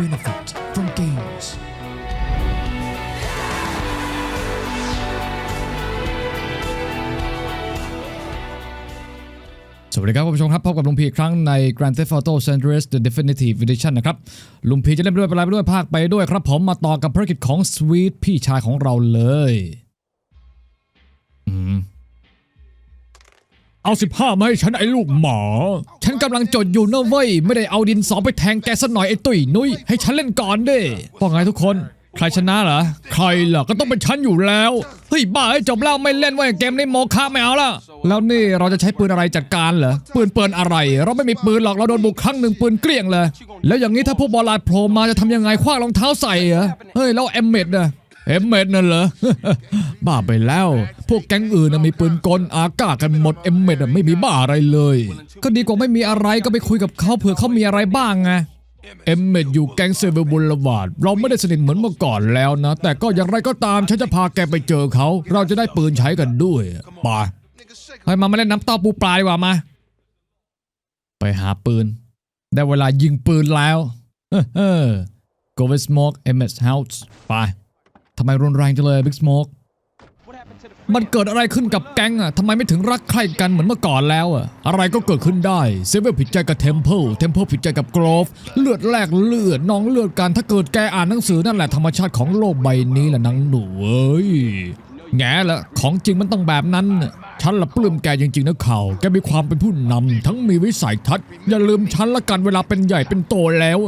benefit from games. สวัสดีครับคุณผู้ชมครับพบกับลุงพีอีกครั้งใน Grand Theft Auto San Andreas The Definitive Edition นะครับ ลุงพีจะเล่นไปด้วยไปไลฟ์ไปด้วยภาคไปด้วยครับผมมาต่อกับภารกิจของ Sweet พี่ชายของเราเลย อืม เอาสิบห้ามาให้ฉันไอ้ลูกหมอ ฉันกำลังจดอยู่นะเว้ย ไม่ได้เอาดินสอไปแทงแกสักหน่อยไอ้ตุ้ยนุ้ย ให้ฉันเล่นก่อนดิว่าไงทุกคน ใครชนะเหรอ ใครล่ะก็ต้องเป็นฉันอยู่แล้ว เฮ้ยบ้าไอ้จบแล้วไม่เล่นว้ยเกมนี้โมฆะไม่เอาละแล้วนี่เราจะใช้ปืนอะไรจัดการเหรอ ปืนเปินอะไร เราไม่มีปืนหรอกเราโดนบุกครั้งหนึ่งปืนเกลี้ยงเลย แล้วอย่างนี้ถ้าพวกบอลลาดโผล่มาจะทำยังไงคว้างรองเท้าใส่เหรอ เฮ้ยแล้วเอมเมดน่ะ เอ็มเมดนั่นเหรอ บ้าไปแล้ว พวกแก๊งอื่นนะมีปืนกลอากากันหมดเอ็มเมดไม่มีบ้าอะไรเลย ก็ดีกว่าไม่มีอะไรก็ไปคุยกับเขาเผื่อเขามีอะไรบ้างไงเอ็มเมดอยู่แก๊งเซเวบุลวาดเราไม่ได้สนิทเหมือนเมื่อก่อนแล้วนะ แต่ก็อย่างไรก็ตามฉันจะพาแกไปเจอเขา เราจะได้ปืนใช้กันด้วยไปให้มามาเล่นน้ำเต้าปูปลาดีกว่ามา ไปหาปืน ได้เวลายิงปืนแล้วเฮ้อ go with smoke Emmett's house ไป ทำไมรุนแรงจังเลย Big Smoke มันเกิดอะไรขึ้นกับแก๊งอะทำไมไม่ถึงรักใคร่กันเหมือนเมื่อก่อนแล้วอะ อะไรก็เกิดขึ้นได้ เซเว่นผิดใจกับเทมเพิลเทมเพิลผิดใจกับกรอฟ เลือดแลกเลือดน้องเลือดกัน ถ้าเกิดแกอ่านหนังสือนั่นแหละธรรมชาติของโลกใบนี้แหละนางหนูเอ้ย แง่ละ ของจริงมันต้องแบบนั้น ฉันละปลื้มแกจริงๆนะเขาแกมีความเป็นผู้นำทั้งมีวิสัยทัศน์ อย่าลืมฉันละกันเวลาเป็นใหญ่เป็นโตแล้ว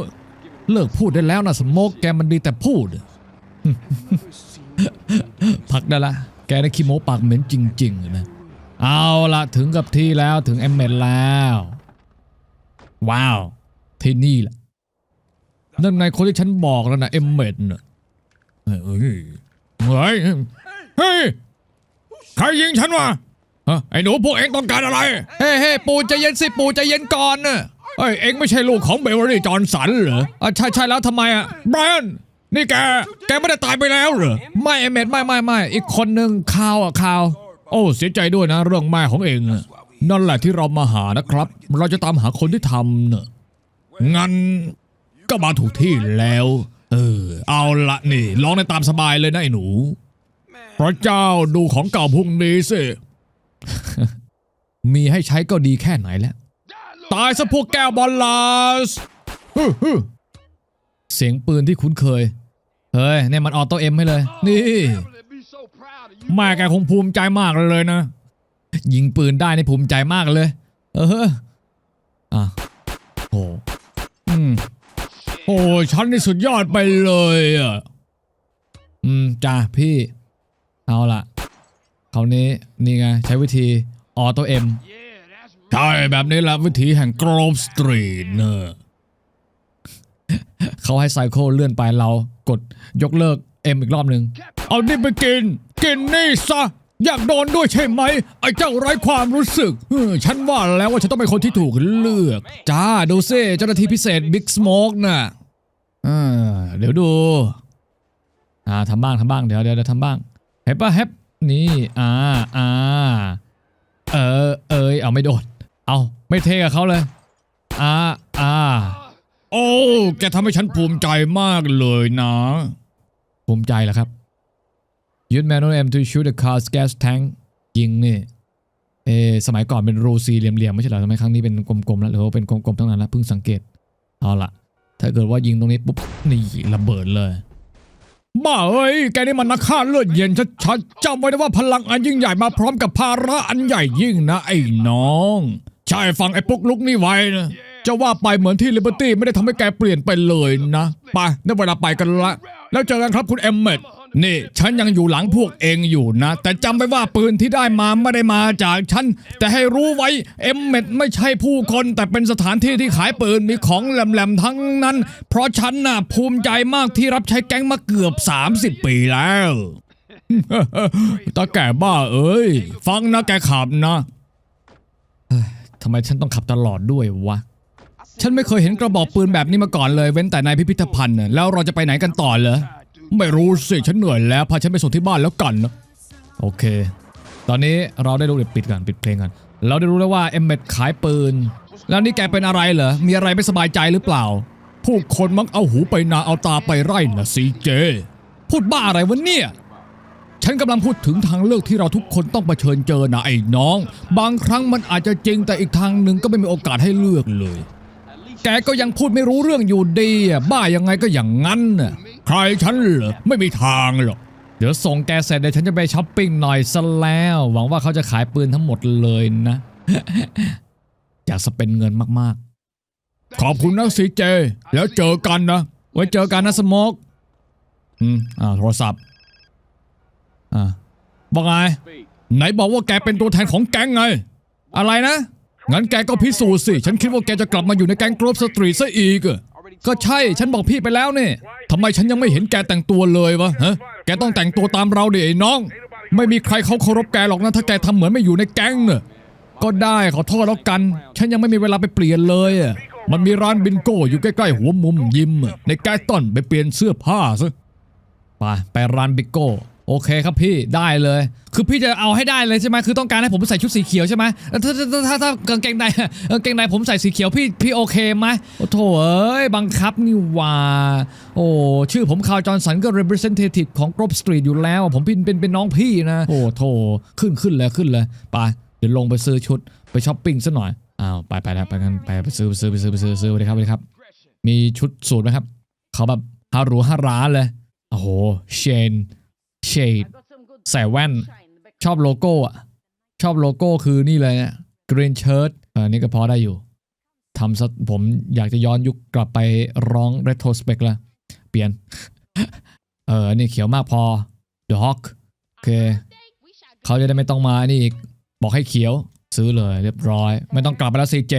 เลิกพูดได้แล้วนะสโมกแกมันดีแต่พูด พักได้ละ แกได้ขี้โม้ปากเหม็นจริงๆนะ เอาละถึงกับที่แล้วถึงเอมเมดแล้ว ว้าว ที่นี่แหละนั่นไงคนที่ฉันบอกแล้วนะเอมเมดน่ะเฮ้ยเฮ้ยใครยิงฉันวะไอ้หนูพวกเองต้องการอะไร เฮ้เฮ้ปู่ใจเย็นสิปู่ใจเย็นก่อนนะเอ้ยเองไม่ใช่ลูกของเบลลี่จอห์นสันเหรออะใช่ใช่แล้วทำไมอะไบรอัน นี่แก แกไม่ได้ตายไปแล้วเหรอ ไม่เอเมดไม่ไม่ไม่อีกคนหนึ่งคาวอะคาว โอ้ เสียใจด้วยนะ เรื่องแม่ของเองน่ะนั่นแหละที่เรามาหานะครับ เราจะตามหาคนที่ทำเนอะงั้นก็มาถูกที่แล้ว เออ เอาละนี่ร้องได้ตามสบายเลยนะไอ้หนู พระเจ้าดูของเก่าพวกนี้สิ มีให้ใช้ก็ดีแค่ไหนแล้ว ตายซะพวกแก้วบอลลาสฮึ่มๆเสียงปืนที่คุ้นเคย เฮ้ยเนี่ยมันออโต้เอ็มให้เลย นี่ แม่แกคงภูมิใจมากเลยนะ ยิงปืนได้ในภูมิใจมากเลย เอออะโอ้อืมโอ้ฉันนี่สุดยอดไปเลยอะอืมจ้าพี่ เอาละคราวนี้นี่ไง ใช้วิธีออโต้เอ็มใช่แบบนี้แหละวิธีแห่งกรอบสตรีทเนอะ เขาให้ไซโคเลื่อนไปเรากดยกเลิกเอ็มอีกรอบหนึ่งเอานี่ไปกิน กินนี่ซะอยากโดนด้วยใช่ไหม ไอ้เจ้าไร้ความรู้สึกเออฉันว่าแล้วว่าฉันต้องเป็นคนที่ถูกเลือก จ้าดูซิเจ้าหน้าที่พิเศษบิ๊กสโมกน่ะเดี๋ยวดูอ่าทำบ้างทำบ้าง เดี๋ยวเดี๋ยวทำบ้างเห็นปะเฮปนี่อ่าอ่าเออเอยเอาไม่โดดเอาไม่เทกับเขาเลยอ่าอ่า โอ้แกทำให้ฉันภูมิใจมากเลยนะ ภูมิใจเหรอครับยูดแมนโนเอ็ม to shoot the car's gas tank ยิงนี่เอสมัยก่อนเป็นรูซีเหลี่ยมๆไม่ใช่เหรอทำไมครั้งนี้เป็นกลมๆแล้วหรือว่าเป็นกลมๆทั้งนั้นแล้วเพิ่งสังเกต เอาละถ้าเกิดว่ายิงตรงนี้ปุ๊บนี่ระเบิดเลยบ้าเอ้ยแกนี่มันนักฆ่าเลือดเย็นชัดๆจำไว้นะว่าพลังอันยิ่งใหญ่มาพร้อมกับภาระอันใหญ่ยิ่งนะไอ้น้อง ใช่ฟังไอ้ปุ๊กลุกนี่ไว้นะ จะว่าไปเหมือนที่ลิเบอร์ตี้ไม่ได้ทำให้แกเปลี่ยนไปเลยนะ ไปได้เวลาไปกันละ แล้วเจอกันครับคุณเอมเมดนี่ ฉันยังอยู่หลังพวกเองอยู่นะ แต่จำไว้ว่าปืนที่ได้มาไม่ได้มาจากฉัน แต่ให้รู้ไว้เอมเมดไม่ใช่ผู้คน แต่เป็นสถานที่ที่ขายปืนมีของแหลมๆทั้งนั้น เพราะฉันน่ะภูมิใจมากที่รับใช้แก๊งมาเกือบ 30 ปีแล้วตาแก่บ้าเอ้ย ฟังนะแกขับนะทำไมฉันต้องขับตลอดด้วยวะ ฉันไม่เคยเห็นกระบอกปืนแบบนี้มาก่อนเลยเว้นแต่ในพิพิธภัณฑ์น่ะแล้วเราจะไปไหนกันต่อเหรอไม่รู้สิฉันเหนื่อยแล้วพาฉันไปส่งที่บ้านแล้วกันนะโอเค ตอนนี้เราได้รู้เดี๋ยวปิดกันปิดเพลงกันเราได้รู้แล้วว่าเอ็มเมดขายปืน แล้วนี่แกเป็นอะไรเหรอมีอะไรไม่สบายใจหรือเปล่า ผู้คนมักเอาหูไปนาเอาตาไปไร่นะซีเจพูดบ้าอะไรวะเนี่ยฉันกำลังพูดถึงทางเลือกที่เราทุกคนต้องเผชิญเจอนะไอ้น้อง บางครั้งมันอาจจะจริงแต่อีกทางหนึ่งก็ไม่มีโอกาสให้เลือกเลย แกก็ยังพูดไม่รู้เรื่องอยู่ดีอะบ้ายังไงก็อย่างนั้นน่ะใครฉันเหรอไม่มีทางหรอกเดี๋ยวส่งแกเสร็จเดี๋ยวฉันจะไปช้อปปิ้งหน่อยซะแล้ว หวังว่าเขาจะขายปืนทั้งหมดเลยนะอยากสเปนเงินมากๆ ขอบคุณนะซีเจ แล้วเจอกันนะ ไว้เจอกันนะสโมกอืมอ่าโทรศัพท์อ่าบอกไงไหนบอกว่าแกเป็นตัวแทนของแก๊งไง อะไรนะ งั้นแกก็พิสูจน์สิ ฉันคิดว่าแกจะกลับมาอยู่ในแก๊งกรอบสตรีทซะอีก ก็ใช่ ฉันบอกพี่ไปแล้วเนี่ยทำไมฉันยังไม่เห็นแกแต่งตัวเลยวะฮะ แกต้องแต่งตัวตามเราดิไอ้น้อง ไม่มีใครเขาเคารพแกหรอกนะ ถ้าแกทำเหมือนไม่อยู่ในแก๊งน่ะก็ได้ขอโทษแล้วกัน ฉันยังไม่มีเวลาไปเปลี่ยนเลยอะมันมีร้านบินโก้อยู่ใกล้ๆหัวมุมยิม ในแก๊สตันไปเปลี่ยนเสื้อผ้าซะไปไปร้านบิโก้ โอเคครับพี่ได้เลย คือพี่จะเอาให้ได้เลยใช่ไหมคือต้องการให้ผมใส่ชุดสีเขียวใช่ไหมแล้วถ้าถ้าถ้าถ้ากางเกงในกางเกงในผมใส่สีเขียวพี่พี่โอเคไหมโอ้โถเอ้ยบังคับนี่ว่าโอ้ชื่อผมคาวจอห์นสันก็ representative ของ Grove Street อยู่แล้ว ผมเป็นเป็นเป็นน้องพี่นะ โอ้โถขึ้นขึ้นเลยขึ้นเลยไปเดี๋ยวลงไปซื้อชุดไปช้อปปิ้งซะหน่อยอ้าวไปไปแล้วไปกันไปไปซื้อไปซื้อไปซื้อไปซื้อซื้อไปเลยครับไปเลยครับ มีชุดสูทไหมครับเขาแบบฮาหรูฮาร้าเลยโอ้โหเชน เชดใส่แว่น ชอบโลโก้อะชอบโลโก้คือนี่เลยเนี่ยกรีนเชิร์ตอันนี้ก็พอได้อยู่ทำซะผมอยากจะย้อนยุคกลับไปร้อง retrospect ละเปลี่ยน เออนี่เขียวมากพอ The Hawk โอเคเขาจะได้ไม่ต้องมานี่อีก บอกให้เขียวซื้อเลยเรียบร้อย ไม่ต้องกลับไปแล้วซีเจ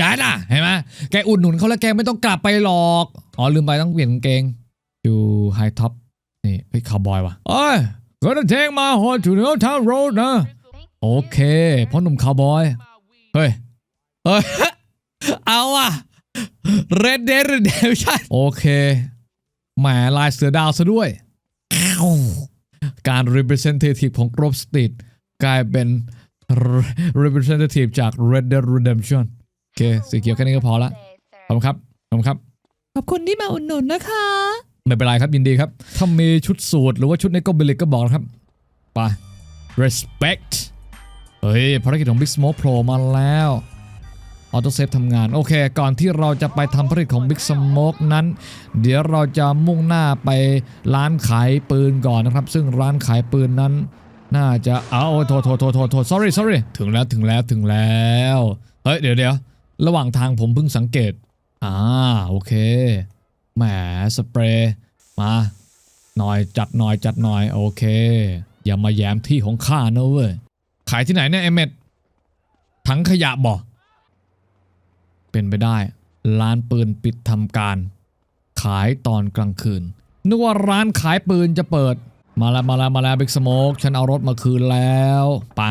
ย้ายน่ะเห็นไหมแกอุดหนุนเขาแล้วแกไม่ต้องกลับไปหรอก อ๋อลืมไปต้องเปลี่ยนกางเกง ดูไฮท็อป นี่เฮ้ยคาวบอยวะโอ้ย gonna take my horse to the old town road นะ โอเคพ่อหนุ่มคาวบอย เฮ้ย เฮ้ย เอาอะ Red Dead Redemption โอเคแหมลายเสือดาวซะด้วยอ้าวการ representative ของ Grove Street กลายเป็น representative จาก Red Dead Redemption โอเค สีเขียวแค่นี้ก็พอละ ขอบคุณครับ ขอบคุณครับ ขอบคุณที่มาอุดหนุนนะคะ ไม่เป็นไรครับยินดีครับ ถ้ามีชุดสูทหรือว่าชุดในก็เบลิกก็บอกนะครับ ไป respect เฮ้ยภารกิจของ Big Smoke โผล่มาแล้วออโต้เซฟทำงาน โอเค ก่อนที่เราจะไปทำภารกิจของ Big Smoke นั้น เดี๋ยวเราจะมุ่งหน้าไปร้านขายปืนก่อนนะครับ ซึ่งร้านขายปืนนั้น น่าจะเอาโทษโทษโทษโทษโทษ sorry sorry ถึงแล้วถึงแล้วถึงแล้ว เฮ้ย เดี๋ยวเดี๋ยวระหว่างทางผมเพิ่งสังเกต อ่า โอเค แหมสเปรย์มาหน่อยจัดหน่อยจัดหน่อยโอเค อย่ามาแย้มที่ของข้านะเว้ยขายที่ไหนเนี่ยเอเมดถังขยะบ่เป็นไปได้ร้านปืนปิดทำการ ขายตอนกลางคืน นึกว่าร้านขายปืนจะเปิด มาแล้วมาแล้วมาแล้วบิ๊กสโมกฉันเอารถมาคืนแล้วไป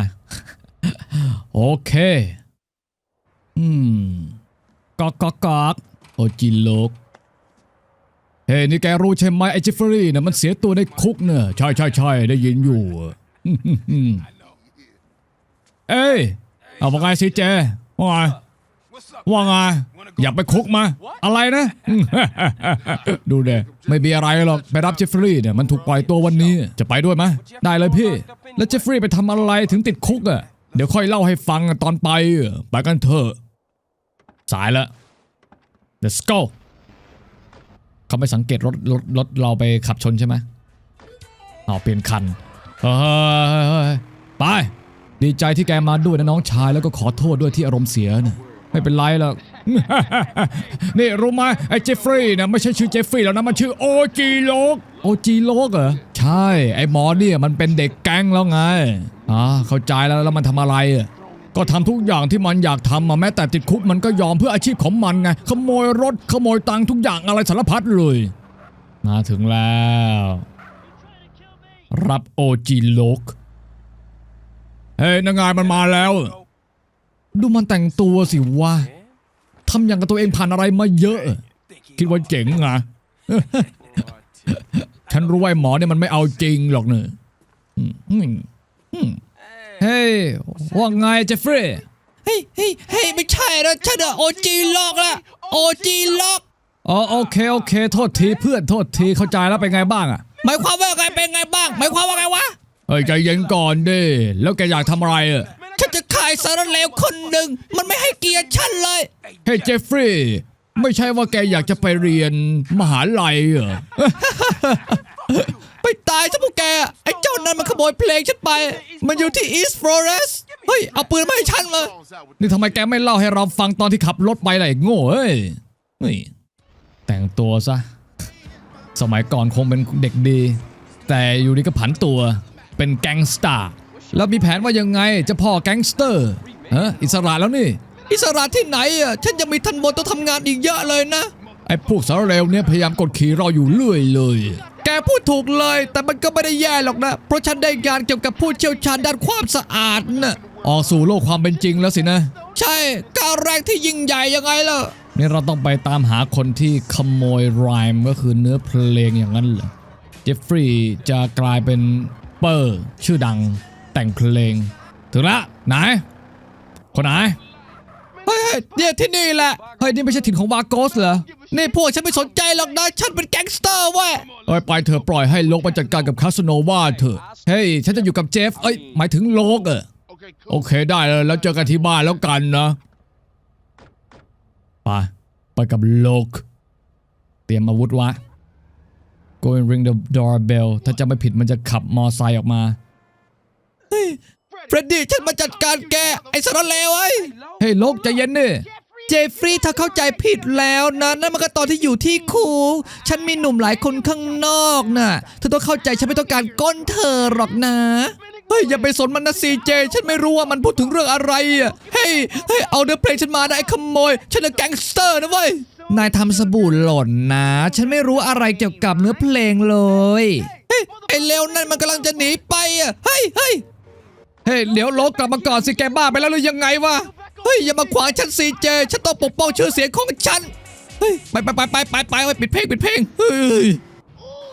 โอเค อืมกอกกอกกอกโอจิโลก เฮ้นี่แกรู้ใช่ไหมไอ้เจฟเฟอรี่เนี่ยมันเสียตัวในคุกเนี่ยใช่ใช่ใช่ได้ยินอยู่เอ้ยเอาว่าไงสิเจว่าไงว่าไงอยากไปคุกมา อะไรนะ ดูเด้ไม่มีอะไรหรอก ไปรับเจฟฟรี่เนี่ยมันถูกปล่อยตัววันนี้ จะไปด้วยไหมได้เลยพี่ แล้วเจฟฟรี่ไปทำอะไรถึงติดคุกอะ เดี๋ยวค่อยเล่าให้ฟังตอนไป ไปกันเถอะ สายละ let's go เขาไม่สังเกตรถรถรถเราไปขับชนใช่ไหมอ๋อเปลี่ยนคันเฮ้ยไป ดีใจที่แกมาด้วยนะน้องชายแล้วก็ขอโทษด้วยที่อารมณ์เสียนะไม่เป็นไรหรอกนี่รู้ไหมไอ้เจฟฟรีย์นะไม่ใช่ชื่อเจฟฟรีย์แล้วนะมันชื่อโอจีโลกโอจีโลกเหรอใช่ไอ้หมอเนี่ยมันเป็นเด็กแก๊งแล้วไงอ่าเข้าใจแล้วแล้วมันทำอะไรอะ ก็ทำทุกอย่างที่มันอยากทำมาแม้แต่ติดคุกมันก็ยอมเพื่ออาชีพของมันไงขโมยรถขโมยตังทุกอย่างอะไรสารพัดเลย มาถึงแล้ว รับโอจีโลกเฮ้ยนางงานมันมาแล้ว ดูมันแต่งตัวสิวะทำอย่างกับตัวเองผ่านอะไรมาเยอะ คิดว่าเจ๋งไงฉันรู้ว่าหมอเนี่ยมันไม่เอาจริงหรอกเนอะอืมอืมอืม เฮ้ยว่าไงเจฟฟรีย์เฮ้ยเฮ้ยเฮ้ยไม่ใช่แล้วฉันอะโอจีล็อกละโอจีล็อก อ๋อโอเคโอเค โทษทีเพื่อนโทษทีเข้าใจแล้วเป็นไงบ้างอะหมายความว่าไงเป็นไงบ้าง หมายความว่าไงวะ เฮ้ยใจเย็นก่อนดิแล้วแกอยากทำอะไรอะฉันจะขายสารเลวคนหนึ่ง มันไม่ให้เกียรติฉันเลย เฮ้ยเจฟฟรีย์ไม่ใช่ว่าแกอยากจะไปเรียนมหาลัยเหรอ ไปตายซะพวกแก ไอ้เจ้านั้นมันขโมยเพลงฉันไป มันอยู่ที่ East Forest เฮ้ย เอาปืนมาให้ฉันเลย นี่ทำไมแกไม่เล่าให้เราฟังตอนที่ขับรถไปล่ะไอ้โง่เอ้ยนี่แต่งตัวซะ สมัยก่อนคงเป็นเด็กดี แต่อยู่ดีก็ผันตัว เป็นแก๊งสตาร์แล้วมีแผนว่ายังไงจะพ่อแก๊งสเตอร์ฮะอิสระแล้วนี่ อิสระที่ไหนอะ ฉันยังมีทันบนต้องทำงานอีกเยอะเลยนะ ไอ้พวกสารเลวเนี่ยพยายามกดขี่เราอยู่เรื่อยเลย พูดถูกเลย แต่มันก็ไม่ได้แย่หรอกนะ เพราะฉันได้งานเกี่ยวกับผู้เชี่ยวชาญด้านความสะอาดน่ะออกสู่โลกความเป็นจริงแล้วสินะ ใช่ก้าวแรกที่ยิ่งใหญ่ยังไงล่ะนี่เราต้องไปตามหาคนที่ขโมยไรม์ก็คือเนื้อเพลงอย่างนั้นเหรอเจฟฟรีย์จะกลายเป็นเปอร์ชื่อดังแต่งเพลง ถึงละไหน คนไหน เฮ้ยเฮ้ยเนี่ยที่นี่แหละ เฮ้ย นี่ไม่ใช่ถิ่นของวาโกสเหรอ นี่พวกฉันไม่สนใจหรอกนะ ฉันเป็นแก๊งสเตอร์เว้ยเอ้ยไปเถอะปล่อยให้โลกไปจัดการกับคาสโนวาเถอะ เฮ้ย ฉันจะอยู่กับเจฟ เอ้ย หมายถึงโลกเออโอเคได้เลยแล้วเจอกันที่บ้านแล้วกันนะ ไป ไปกับโลก เตรียมอาวุธไวะ Go and ring the doorbell ถ้าจะไม่ผิดมันจะขับมอไซค์ออกมา เฟรดดี้ฉันมาจัดการแก ไอ้สารเลวไอ้ย เฮ้ยโลกใจเย็นดิ เจฟฟรีย์เธอเข้าใจผิดแล้วนะนั่นมันก็ตอนที่อยู่ที่คุกฉันมีหนุ่มหลายคนข้างนอกน่ะเธอต้องเข้าใจฉันไม่ต้องการก้นเธอหรอกนะเฮ้ยอย่าไปสนมันนะซีเจฉันไม่รู้ว่ามันพูดถึงเรื่องอะไรอะเฮ้ยเฮ้ยเอาเนื้อเพลงฉันมานะไอ้ขโมยฉันเป็นแก๊งสเตอร์นะเว้ยนายทำสบู่หล่นนะ ฉันไม่รู้อะไรเกี่ยวกับเนื้อเพลงเลยเฮ้ยไอ้เลวนั่นมันกำลังจะหนีไปอะเฮ้ยเฮ้ยเฮ้ยเดี๋ยวโลกกลับมาก่อนสิแกบ้าไปแล้วหรือยังไงวะ เฮ้ยอย่ามาขวางฉันซีเจฉันต้องปกป้องชื่อเสียงของฉันเฮ้ยไปไปไปไปไปไปปิดเพลงปิดเพลงเฮ้ย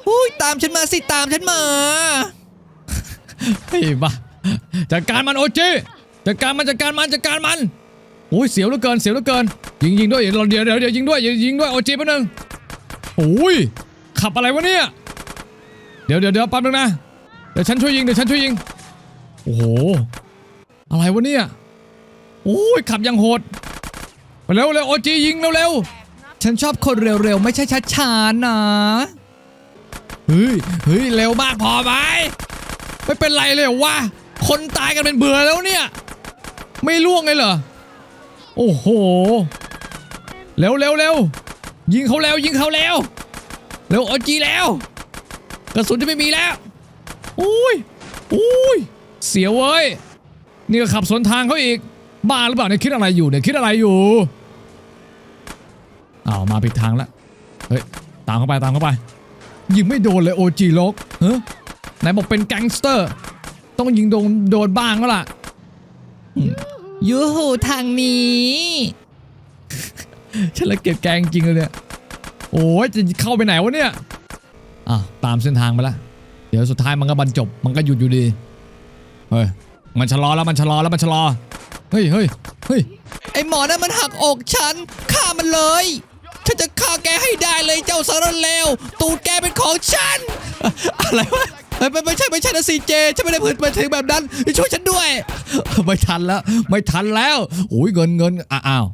อุ้ยตามฉันมาสิตามฉันมาเฮ้ยบ้าจัดการมันโอจิจัดการมันจัดการมันจัดการมันโอ้ยเสียวเหลือเกินเสียวเหลือเกินยิงยิงด้วยเดี๋ยวเดี๋ยวเดี๋ยวยิงด้วยยิงด้วยโอจิแป๊บนึงโอ้ยขับอะไรวะเนี่ยเดี๋ยวเดี๋ยวเดี๋ยวแป๊บนึงนะเดี๋ยวฉันช่วยยิงเดี๋ยวฉันช่วยยิงโอ้โหอะไรวะเนี่ย อ้ยขับยังโหดไปเร็วเร็วโอจิยิงเร็วเร็วฉันชอบคนเร็วๆ ไม่ใช่ช้าๆนะ เฮ้ย เฮ้ย เร็วมากพอไหมไม่เป็นไรเลยวะ คนตายกันเป็นเบื่อแล้วเนี่ย ไม่ล่วงเลยเหรอ โอ้โห เร็วเร็วเร็วยิงเขาแล้วยิงเขาแล้ว เร็วเอจีแล้ว กระสุนจะไม่มีแล้ว อุ้ย อุ้ย เสียวเว้ย นี่ก็ขับสวนทางเขาอีก บ้าหรือเปล่าเนี่ยคิดอะไรอยู่เนี่ยคิดอะไรอยู่อ้าวมาผิดทางแล้วเฮ้ยตามเข้าไปตามเข้าไป ยิงไม่โดนเลยโอจีล็อกเฮ้ไหนบอกเป็นแก๊งสเตอร์ ต้องยิงโดนโดนบ้างก็ล่ะยูหูทางนี้ฉันละเกียดแกงจริงเลยเนี่ยโอ้ยจะเข้าไปไหนวะเนี่ยอะตามเส้นทางไปละเดี๋ยวสุดท้ายมันก็บรรจบมันก็หยุดอยู่ดีเฮ้ยมันชะลอแล้วมันชะลอแล้วมันชะลอ เฮ้ยเฮ้ยเฮ้ยไอหมอนั่นมันหักอกฉันฆ่ามันเลย ฉันจะฆ่าแกให้ได้เลยเจ้าสารเลวตูดแกเป็นของฉัน อะไรวะเฮ้ยไม่ไม่ใช่ไม่ใช่นะซีเจฉันไม่ได้พูดไปถึงแบบนั้นช่วยฉันด้วย ไม่ทันแล้วไม่ทันแล้วโอ้ยเงินเงินอะอ้าว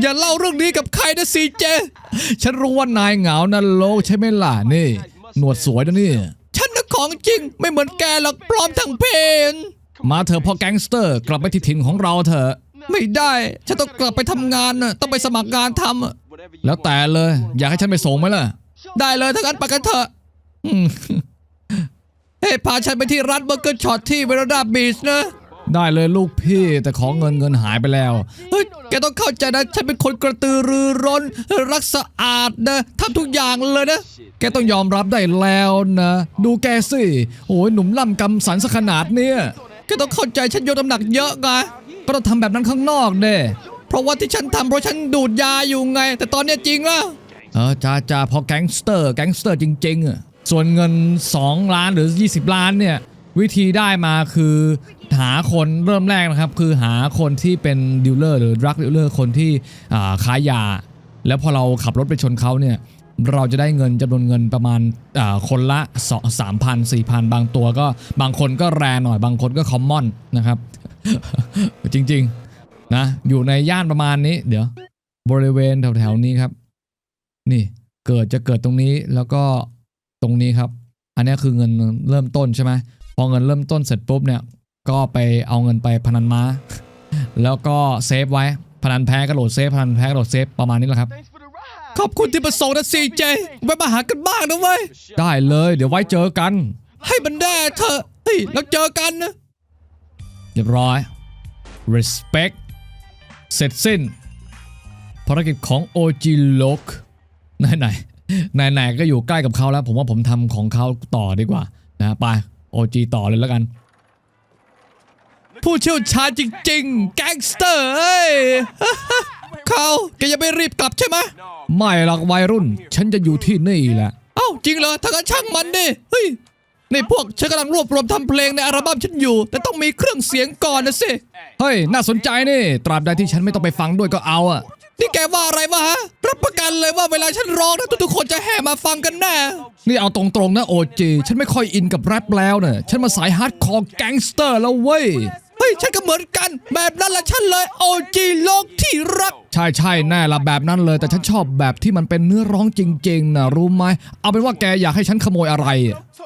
อย่าเล่าเรื่องนี้กับใครนะซีเจ ฉันรู้ว่านายเหงานั่นโลกใช่ไหมล่ะนี่ หนวดสวยนะนี่ ฉันน่ะของจริงไม่เหมือนแกหรอกปลอมทั้งเพน มาเถอะพ่อแก๊งสเตอร์ กลับไปที่ถิ่นของเราเถอะ ไม่ได้ ฉันต้องกลับไปทำงานน่ะต้องไปสมัครงานทำอะแล้วแต่เลย อยากให้ฉันไปส่งไหมล่ะ ได้เลยถ้างั้นไปกันเถอะอืมเฮ้ยพาฉันไปที่ร้านเบอร์เกอร์ช็อตที่เวโรดาบีชนะ ได้เลยลูกพี่แต่ของเงินเงินหายไปแล้ว เฮ้ย แกต้องเข้าใจนะ ฉันเป็นคนกระตือรือร้น รักสะอาดนะทำทุกอย่างเลยนะ แกต้องยอมรับได้แล้วนะ ดูแกสิ โอ้ยหนุ่มล่ำกำสันสกขนาดเนี่ย แกต้องเข้าใจฉันยกน้ำหนักเยอะไงก็ต้องทำแบบนั้นข้างนอกเด้เพราะว่าที่ฉันทำเพราะฉันดูดยาอยู่ไง แต่ตอนเนี้ยจริงแล้วเออจ้าจ้าพอแก๊งสเตอร์แก๊งสเตอร์จริงๆอะส่วนเงิน 2 ล้านหรือ 20 ล้านเนี่ยวิธีได้มาคือหาคนเริ่มแรกนะครับ คือหาคนที่เป็นดีลเลอร์หรือดรักดีลเลอร์คนที่ขายยา แล้วพอเราขับรถไปชนเขาเนี่ย เราจะได้เงินจำนวนเงินประมาณคนละสองสามพันสี่พันบางตัวก็บางคนก็แรหน่อยบางคนก็คอมมอนนะครับจริงๆนะอยู่ในย่านประมาณนี้ เดี๋ยว บริเวณแถวๆนี้ครับ นี่เกิดจะเกิดตรงนี้แล้วก็ตรงนี้ครับ อันนี้คือเงินเริ่มต้นใช่ไหมพอเงินเริ่มต้นเสร็จปุ๊บเนี่ยก็ไปเอาเงินไปพนันม้า แล้วก็เซฟไว้พนันแพ้ก็โหลดเซฟพนันแพ้ก็โหลดเซฟประมาณนี้แหละครับ ขอบคุณที่มาส่งนะซีเจไว้มาหากันบ้างนะเว้ย ได้เลย เดี๋ยวไว้เจอกัน ให้มันแน่เถอะเฮ้ยแล้วเจอกันนะ เรียบร้อย respect เสร็จสิ้น ภารกิจของ OG l o k ไหนไหนไหนไหนๆก็อยู่ใกล้กับเขาแล้ว ผมว่าผมทำของเขาต่อดีกว่านะไป OG ต่อเลยแล้วกัน ผู้เชี่ยวชาญจริง ๆ แก๊งสเตอร์เอ้ย เขาแกยังไม่รีบกลับใช่ไหมไม่หรอกวัยรุ่น ฉันจะอยู่ที่นี่แหละ เอ้าจริงเหรอถ้างั้นช่างมันดิเฮ้ยนี่พวกฉันกำลังรวบรวมทำเพลงในอัลบั้มฉันอยู่ แต่ต้องมีเครื่องเสียงก่อนนะสิเฮ้ย น่าสนใจนี่ ตราบใดที่ฉันไม่ต้องไปฟังด้วยก็เอาอะนี่แกว่าอะไรวะฮะรับประกันเลยว่าเวลาฉันร้องนะทุกๆคนจะแห่มาฟังกันแน่นี่เอาตรงๆนะ OG ฉันไม่ค่อยอินกับแรปแล้วเนะ่ะฉันมาสายฮาร์ดคอร์แก๊งสเตอร์แล้วเว้ยเฮ้ยฉันก็เหมือนกัน แบบนั้นละฉันเลยโอจีโลกที่รักใช่ใช่แน่ละแบบนั้นเลย แต่ฉันชอบแบบที่มันเป็นเนื้อร้องจริง ๆนะรู้ไหมเอาเป็นว่าแกอยากให้ฉันขโมยอะไร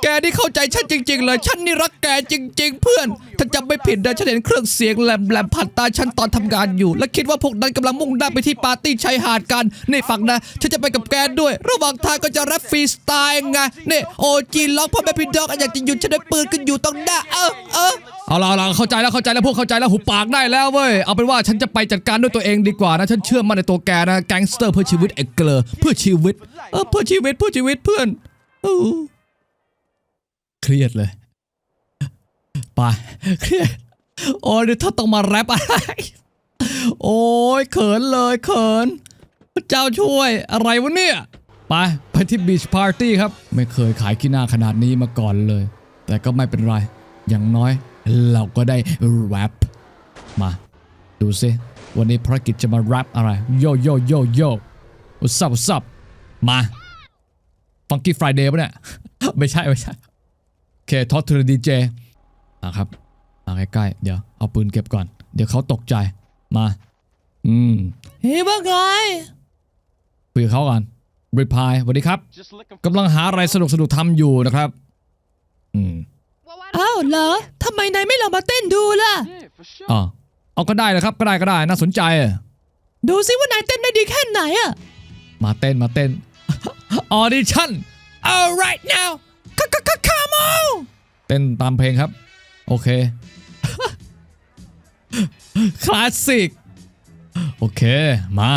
แกนี่เข้าใจฉันจริง ๆ เลย ฉันนี่รักแกจริง ๆ เพื่อนถ้าจำไม่ผิดนะฉันเห็นเครื่องเสียงแหลมๆผ่านตาฉันตอนทำงานอยู่ และคิดว่าพวกนั้นกำลังมุ่งหน้าไปที่ปาร์ตี้ชายหาดกันนี่ฟังนะ ฉันจะไปกับแกด้วย ระหว่างทางก็จะแรปฟรีสไตล์ไงนี่โอจีล็อกพ่อแม่พี่ดอกอยากจะหยุดฉันได้ปืนกันอยู่ตรงหน้าเออเออเอาละเอาละเข้าใจแล้วเข้าใจแล้วพวกเข้าใจแล้วหุบปากได้แล้วเว้ยเอาเป็นว่าฉันจะไปจัดการด้วยตัวเองดีกว่านะฉันเชื่อมั่นในตัวแกนะแก๊งสเตอร์เพื่อชีวิตเอกเกลอเพื่อชีวิตเออเพื่อชีวิตเพื่อชีวิตเพื่อนอเครียดเลยไปเครียดโอ้ยถ้าต้องมาแรปอะไรโอ้ยเขินเลยเขินพระเจ้าช่วยอะไรวะเนี่ยไปไปที่บีชพาร์ตี้ครับ ไม่เคยขายขี้หน้าขนาดนี้มาก่อนเลย แต่ก็ไม่เป็นไร อย่างน้อยเราก็ได้แรปมา ดูซิ วันนี้ภารกิจจะมาแรปอะไร โยโยโยโย what's up what's up มา Funky Friday ปะเนี่ย ไม่ใช่ ไม่ใช่ โอเคทอดทูดีเจนะครับมาใกล้ๆ เดี๋ยว เอาปืนเก็บก่อน เดี๋ยวเขาตกใจมา อืม เฮ้ยว่าไงคุยกับเขาก่อน reply สวัสดีครับกำลังหาอะไรสนุกสนุกๆทำอยู่นะครับ อืมอ้าวเหรอทำไมนายไม่ลองมาเต้นดูล่ะอ๋อ เอาก็ได้นะครับก็ได้ก็ได้น่าสนใจอะดูซิว่านายเต้นได้ดีแค่ไหนอะมาเต้นมาเต้นออดิชั่น All right now คัคัคั come on เต้นตามเพลงครับ โอเค คลาสสิก โอเค มา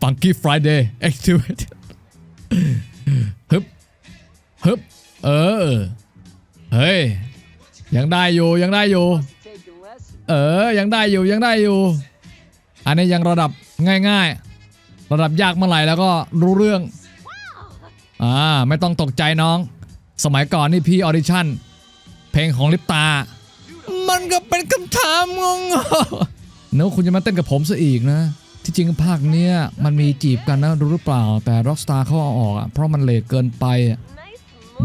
Funky Friday Activate ฮึบฮึบเออ เฮ้ย ยังได้อยู่ ยังได้อยู่ เออ ยังได้อยู่ยังได้อยู่ อันนี้ยังระดับง่าย ๆ ระดับยากเมื่อไหร่แล้วก็รู้เรื่องอ่าไม่ต้องตกใจน้อง สมัยก่อนนี่พี่ออดิชั่น เพลงของลิปตา มันก็เป็นคำถามงงนึกว่าคุณจะมาเต้นกับผมซะอีกนะ ที่จริงภาคเนี้ยมันมีจีบกันนะรู้หรือเปล่า แต่ Rockstar เขาเอาออกอะเพราะมันเลทเกินไป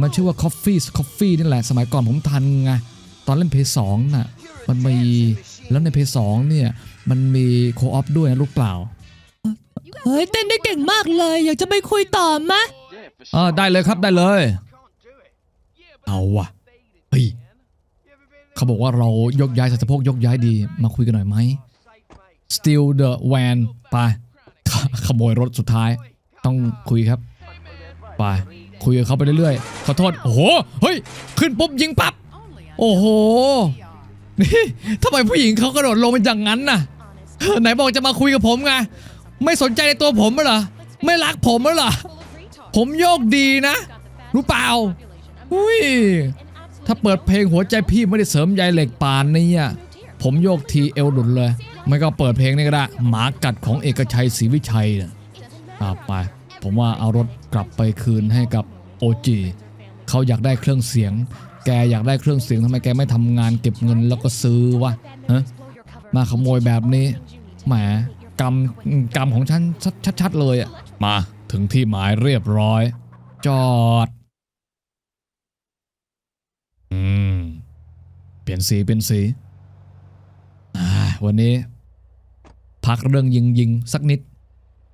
มันชื่อว่า Coffee Coffee นี่แหละ สมัยก่อนผมทันไงตอนเล่นเพย์สองน่ะ มันมีแล้วในเพย์สองเนี่ยมันมีโคออฟด้วยนะรู้เปล่า เฮ้ย เต้นได้เก่งมากเลย อยากจะไปคุยต่อมะอ่าได้เลยครับได้เลย เอาว่ะเฮ้ยเขาบอกว่าเรายกย้ายสะโพกยกย้ายดีมาคุยกันหน่อยไหม Steal the van ไปขขโมยรถสุดท้าย ต้องคุยครับ ไป คุยกับเขาไปเรื่อยๆ ขอโทษ โอ้โห เฮ้ย ขึ้นปุ๊บยิงปั๊บ โอ้โห นี่ทำไมผู้หญิงเขากระโดดลงเป็นอย่างนั้นน่ะ ไหนบอกจะมาคุยกับผมไง ไม่สนใจในตัวผมเหรอ ไม่รักผมเหรอ ผมโยกดีนะ รู้เปล่า อุ้ย ถ้าเปิดเพลงหัวใจพี่ไม่ได้เสริมใยเหล็กปานนี่อะผมโยกทีเอวหลุดเลย ไม่ก็เปิดเพลงนี่ก็ได้ หมากัดของเอกชัยศรีวิชัยนี่ยอ่าไป ผมว่าเอารถกลับไปคืนให้กับโอจีเขาอยากได้เครื่องเสียง แกอยากได้เครื่องเสียงทำไมแกไม่ทำงานเก็บเงินแล้วก็ซื้อวะฮะมาขโมยแบบนี้แหมกรรมกรรมของฉันชัดๆเลยอะมาถึงที่หมายเรียบร้อย จอด อืม เปลี่ยนสีเปลี่ยนสีอ่าวันนี้ พักเรื่องยิงยิงๆสักนิด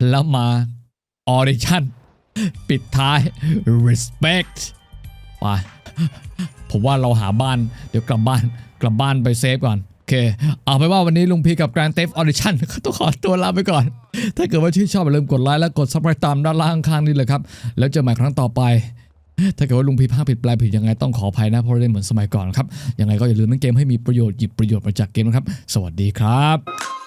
แล้วมาออดิชั่น ปิดท้าย respect ไป ผมว่าเราหาบ้านเดี๋ยวกลับบ้านกลับบ้านไปเซฟก่อนโอเค เอาไปว่าวันนี้ลุงพีกับ Grand Theft Audition ก็ต้องขอตัวลาไปก่อน ถ้าเกิดว่าชื่นชอบอย่าลืมกดไลค์และกด subscribe ตามด้านล่างข้างนี้เลยครับ แล้วเจอกันใหม่ครั้งต่อไป ถ้าเกิดว่าลุงพีภาคผิดแปลผิดยังไงต้องขออภัยนะเพราะเล่นเหมือนสมัยก่อนครับยังไงก็อย่าลืมเล่นเกมให้มีประโยชน์หยิบประโยชน์มาจากเกมนะครับ สวัสดีครับ